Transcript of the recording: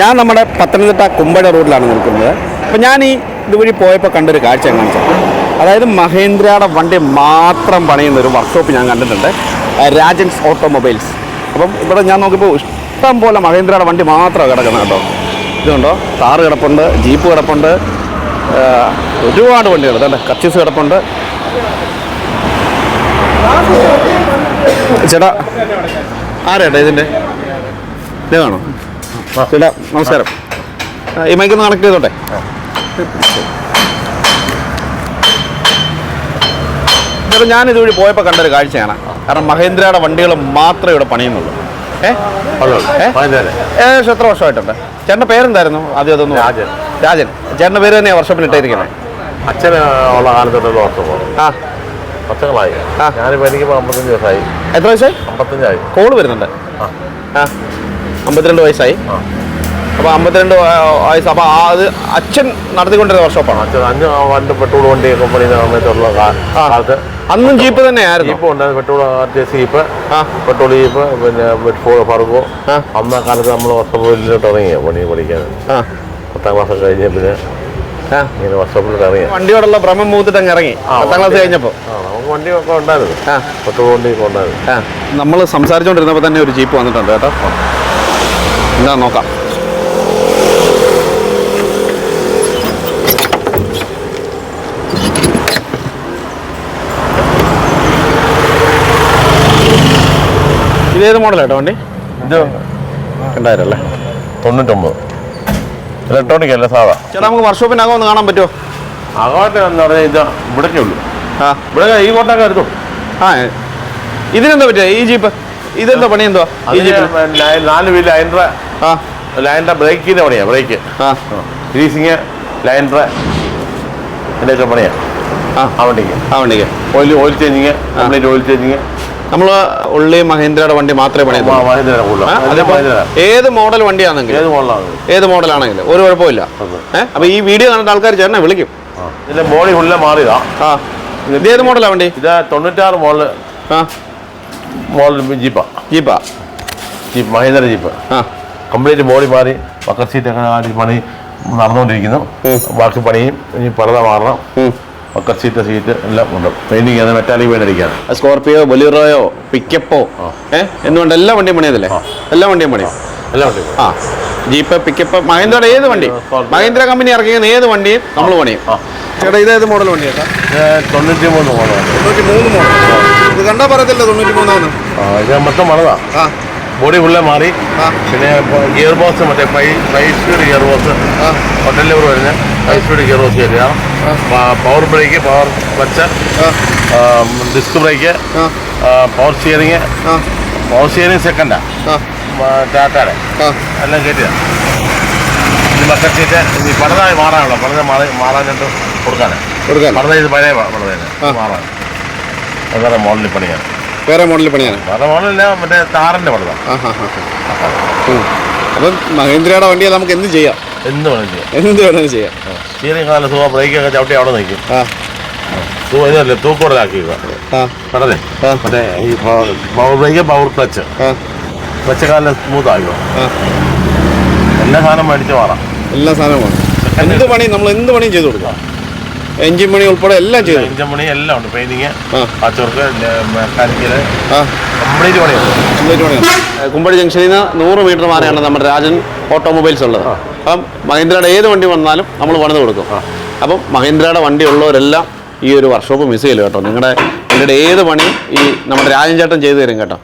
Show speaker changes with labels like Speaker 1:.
Speaker 1: ഞാൻ നമ്മുടെ പത്തനംതിട്ട കുമ്പഴ റോഡിലാണ് നിൽക്കുന്നത്. അപ്പോൾ ഞാൻ ഈ ഇതുവഴി പോയപ്പോൾ കണ്ടൊരു കാഴ്ച എങ്ങനെയാണെന്ന് അതായത് മഹേന്ദ്രയുടെ വണ്ടി മാത്രം പണിയുന്ന ഒരു വർക്ക്ഷോപ്പ് ഞാൻ കണ്ടിട്ടുണ്ട്. രാജൻസ് ഓട്ടോമൊബൈൽസ്. അപ്പം ഇവിടെ ഞാൻ നോക്കിയപ്പോൾ ഇഷ്ടം പോലെ മഹേന്ദ്രയുടെ വണ്ടി മാത്രമാണ് കിടക്കുന്നത് കേട്ടോ. ഇതുണ്ടോ? കാറ് കിടപ്പുണ്ട് ജീപ്പ് കിടപ്പുണ്ട് ഒരുപാട് വണ്ടികൾ. അതെ കച്ചീസ് കിടപ്പുണ്ട്. ചേട്ടാ ആരേട്ടാ ഇതിന്റെ? ഇത് കാണോ ചേട്ടാ നമസ്കാരം. ഈ മൈക്കൊന്ന് കണക്ട് ചെയ്തോട്ടെ? ചേട്ടാ ഞാൻ ഇതുവഴി പോയപ്പോൾ കണ്ടൊരു കാഴ്ചയാണ്. കാരണം മഹേന്ദ്രയുടെ വണ്ടികൾ മാത്രമേ ഇവിടെ പണിയുന്നുള്ളൂ? ഏകദേശം എത്ര വർഷമായിട്ടുണ്ട്? ചേട്ടന്റെ പേരെന്തായിരുന്നു? ആദ്യം അതൊന്നും
Speaker 2: രാജൻ.
Speaker 1: രാജൻ. ചേട്ടന്റെ പേര് തന്നെയാണ് വർഷപ്പിൽ ഇട്ടിരിക്കുന്നത്
Speaker 2: അച്ഛൻ ഉള്ള കാലത്തുള്ള വർഷം
Speaker 1: ആ.
Speaker 2: വർഷങ്ങളായി
Speaker 1: ഞാനിപ്പോൾ
Speaker 2: ഞാനിപ്പോ എനിക്ക് അമ്പത്തഞ്ച് ദിവസമായി.
Speaker 1: എത്ര വയസ്സായി?
Speaker 2: അമ്പത്തഞ്ചായി.
Speaker 1: കോൾ വരുന്നുണ്ട്.
Speaker 2: ആ.
Speaker 1: ആ. അമ്പത്തിരണ്ട് വയസ്സായി. അപ്പോൾ അമ്പത്തിരണ്ട് വയസ്സ് അപ്പോൾ അത് അച്ഛൻ നടത്തിക്കൊണ്ടിരുന്ന വർക്ക്ഷോപ്പാണ്?
Speaker 2: അച്ഛൻ അഞ്ച് വണ്ടി പെട്രോൾ വണ്ടി കമ്പനി സമയത്തുള്ള കാലത്ത്.
Speaker 1: അന്നും ജീപ്പ് തന്നെയായിരുന്നു.
Speaker 2: ജീപ്പ് ഉണ്ടായിരുന്നു. പെട്രോൾ ആർട്ടിഎസ് ജീപ്പ്
Speaker 1: ആ.
Speaker 2: പെട്രോൾ ജീപ്പ് പിന്നെ ഫർഗോ. അന്ന കാലത്ത് നമ്മൾ വർഷപ്പോയിലോട്ട് ഇറങ്ങിയ? പണി പഠിക്കാൻ.
Speaker 1: ആ.
Speaker 2: പത്താം ക്ലാസ് കഴിഞ്ഞ പിന്നെ ഇങ്ങനെ വർഷപ്പോയിലോട്ട് ഇറങ്ങി
Speaker 1: വണ്ടിയോടുള്ള ഭ്രമം മൂത്തിട്ട് അങ്ങ് ഇറങ്ങി. പത്താം ക്ലാസ് കഴിഞ്ഞപ്പോൾ
Speaker 2: വണ്ടിയൊക്കെ ഉണ്ടായിരുന്നു.
Speaker 1: ആ.
Speaker 2: പെട്രോൾ വണ്ടിയൊക്കെ ഉണ്ടായിരുന്നു.
Speaker 1: നമ്മൾ സംസാരിച്ചുകൊണ്ടിരുന്നപ്പോൾ തന്നെ ഒരു ജീപ്പ് വന്നിട്ടുണ്ട് കേട്ടോ. എന്താ നോക്കാം. ഇതേത് മോഡലാട്ടോ വണ്ടി?
Speaker 2: ഇത്
Speaker 1: രണ്ടായിരം അല്ലേ?
Speaker 2: തൊണ്ണൂറ്റൊമ്പത്. ഇലക്ട്രോണിക് അല്ല സാധാ.
Speaker 1: ചേട്ടാ നമുക്ക് വർക്ക്ഷോപ്പിനകം ഒന്ന് കാണാൻ പറ്റുമോ?
Speaker 2: അകമായിട്ട് എന്ന് പറഞ്ഞാൽ ഇത് ഇവിടേക്കേ ഉള്ളൂ.
Speaker 1: ആ.
Speaker 2: ഇവിടെ ഈ കോട്ടൊക്കെ എടുത്തു.
Speaker 1: ആ ഇതിനെന്താ പറ്റുക ഈ ജീപ്പ്? ഇതെന്താ പണി
Speaker 2: എന്തോ? നാല് വീൽ ലൈൻഡർ
Speaker 1: ആ.
Speaker 2: ലൈൻഡർ ബ്രേക്കിന്റെ പണിയാ ബ്രേക്ക്
Speaker 1: ആ.
Speaker 2: ഗ്രീസിങ് ലൈൻഡർ ഇതിന്റെയൊക്കെ പണിയാ.
Speaker 1: ആ.
Speaker 2: ആ വണ്ടിക്ക്.
Speaker 1: ആ വണ്ടിക്ക്.
Speaker 2: Oil oil changing complete oil changing
Speaker 1: നമ്മൾ ഉള്ളി മഹീന്ദ്രയുടെ വണ്ടി മാത്രമേ
Speaker 2: പണിയുള്ളൂ
Speaker 1: ഏത് മോഡൽ വണ്ടിയാണെങ്കിലും
Speaker 2: ഏത് മോഡലാണ്
Speaker 1: ഏത് മോഡലാണെങ്കിലും ഒരു കുഴപ്പമില്ല. ഏഹ് അപ്പൊ ഈ വീഡിയോ കണ്ട ആൾക്കാർ ചേട്ടനെ വിളിക്കും.
Speaker 2: ഇതിന്റെ ബോഡി ഫുള്ള് മാറിയതാ.
Speaker 1: ആ. ഇത് ഏത് മോഡലാ വണ്ടി?
Speaker 2: ഇത് തൊണ്ണൂറ്റാറ് മോഡൽ
Speaker 1: ആ.
Speaker 2: മോഡൽ ജീപ്പാ
Speaker 1: ജീപ്പാ
Speaker 2: ജീപ്പ് മഹേന്ദ്ര ജീപ്പ്
Speaker 1: ആ.
Speaker 2: കംപ്ലീറ്റ് ബോഡി മാറി പക്ക സീറ്റൊക്കെ ആദ്യം പണി നടന്നുകൊണ്ടിരിക്കുന്നു. ബാക്കി പണിയും ഇനി പലത മാറണം. പക്ക സീറ്റ് സീറ്റ് എല്ലാം ഉണ്ട്. പെയിന്റിങ് ആണ് മെറ്റാലിക് പെയിന്റ് അടിക്കാണ്
Speaker 1: സ്കോർപിയോ ബൊലിറോയോ പിക്കപ്പോ ഏഹ് എന്നുകൊണ്ട് എല്ലാ വണ്ടിയും പണിയതല്ലേ? എല്ലാ വണ്ടിയും പണിയും?
Speaker 2: എല്ലാം വണ്ടിയും
Speaker 1: ആ. ജീപ്പ് പിക്കപ്പ് മഹേന്ദ്രയുടെ ഏത് വണ്ടി? മഹീന്ദ്ര കമ്പനി ഇറക്കിയ ഏത് വണ്ടിയും നമ്മൾ പണിയും.
Speaker 2: ആ.
Speaker 1: ചേട്ടാ ഇത് ഏത് മോഡൽ
Speaker 2: വണ്ടിയാണ് തൊണ്ണൂറ്റി മൂന്ന് മോഡൽ
Speaker 1: തൊണ്ണൂറ്റി മൂന്ന് മോഡൽ കണ്ടാ പറയത്തില്ല തൊണ്ണൂറ്റി മൂന്നാന്ന്
Speaker 2: ആ ഇത് മൊത്തം ബോഡി ഫുള്ള് മാറി. പിന്നെ ഗിയർ ബോക്സ് മറ്റേ five five speed gear box. Hotel lever വരുന്ന ഫൈവ് സ്പീഡ് ഗിയർ ബോക്സ് വരിക power brake power clutch. Disc brake. Power steering. Power steering സെക്കൻഡാ. ടാറ്റയുടെ എല്ലാം കയറ്റിയതാ ഇനി ബക്കറ്റ് സീറ്റ് ഇനി പണിതായി മാറാനുള്ള പണിത മാറി മാറാനായിട്ട് കൊടുക്കാനാണ്
Speaker 1: കൊടുക്കാൻ
Speaker 2: പണിത ഇത് പഴയ പണിതന്നെ മാറാൻ. അങ്ങനെ മോഡലിൽ പണിയാണ്.
Speaker 1: വേറെ മോഡൽ പണിയാണ്?
Speaker 2: വേറെ മോഡലില്ല മറ്റേ താറിന്റെ പണിതാ
Speaker 1: ആ ഹാ ഹാ ഉം. അപ്പം മഹേന്ദ്രയുടെ വണ്ടിയെ നമുക്ക് എന്ത് ചെയ്യാം.
Speaker 2: എന്ത് വേണം ചെയ്യാം.
Speaker 1: എന്ത് വേണമെങ്കിലും ചെയ്യാം.
Speaker 2: സ്റ്റിയറിംഗ് നല്ല സുഖം ബ്രേക്കൊക്കെ ചവിട്ടി അവിടെ നിൽക്കും. ഇതല്ലേ കടലേ. മറ്റേ ഈ പവർ ബ്രേക്ക് പവർ ക്ലച്ച്
Speaker 1: ആ.
Speaker 2: ക്ലച്ച് കാലിൽ സ്മൂത്ത് ആക്കുക എല്ലാ സാധനം മേടിച്ച് മാറാം.
Speaker 1: എല്ലാ സാധനവും എന്ത് പണി നമ്മൾ എന്ത് പണിയും ചെയ്തു കൊടുക്കാം. എൻജിൻ പണി ഉൾപ്പെടെ എല്ലാം ചെയ്തു.
Speaker 2: എഞ്ചിൻ പണി എല്ലാം ഉണ്ട്. പെയിന്റിങ് പാച്ചവർക്ക്
Speaker 1: മെക്കാനിക്കൽ
Speaker 2: കംപ്ലീറ്റ് പണിയുണ്ട്
Speaker 1: കംപ്ലീറ്റ് കുമ്പഴി ജംഗ്ഷനിൽ നിന്ന് നൂറ് മീറ്റർ മാറിയാണ് നമ്മുടെ രാജൻ ഓട്ടോമൊബൈൽസ് ഉള്ളത്. അപ്പം മഹീന്ദ്രയുടെ ഏത് വണ്ടി വന്നാലും നമ്മൾ പണിത് കൊടുക്കും. അപ്പം മഹീന്ദ്രയുടെ വണ്ടി ഉള്ളവരെല്ലാം ഈ ഒരു വർക്ക്ഷോപ്പ് മിസ് ചെയ്യില്ല കേട്ടോ. നിങ്ങളുടെ നിങ്ങളുടെ ഏത് പണിയും ഈ നമ്മുടെ രാജൻ ചേട്ടൻ ചെയ്തു തരും കേട്ടോ.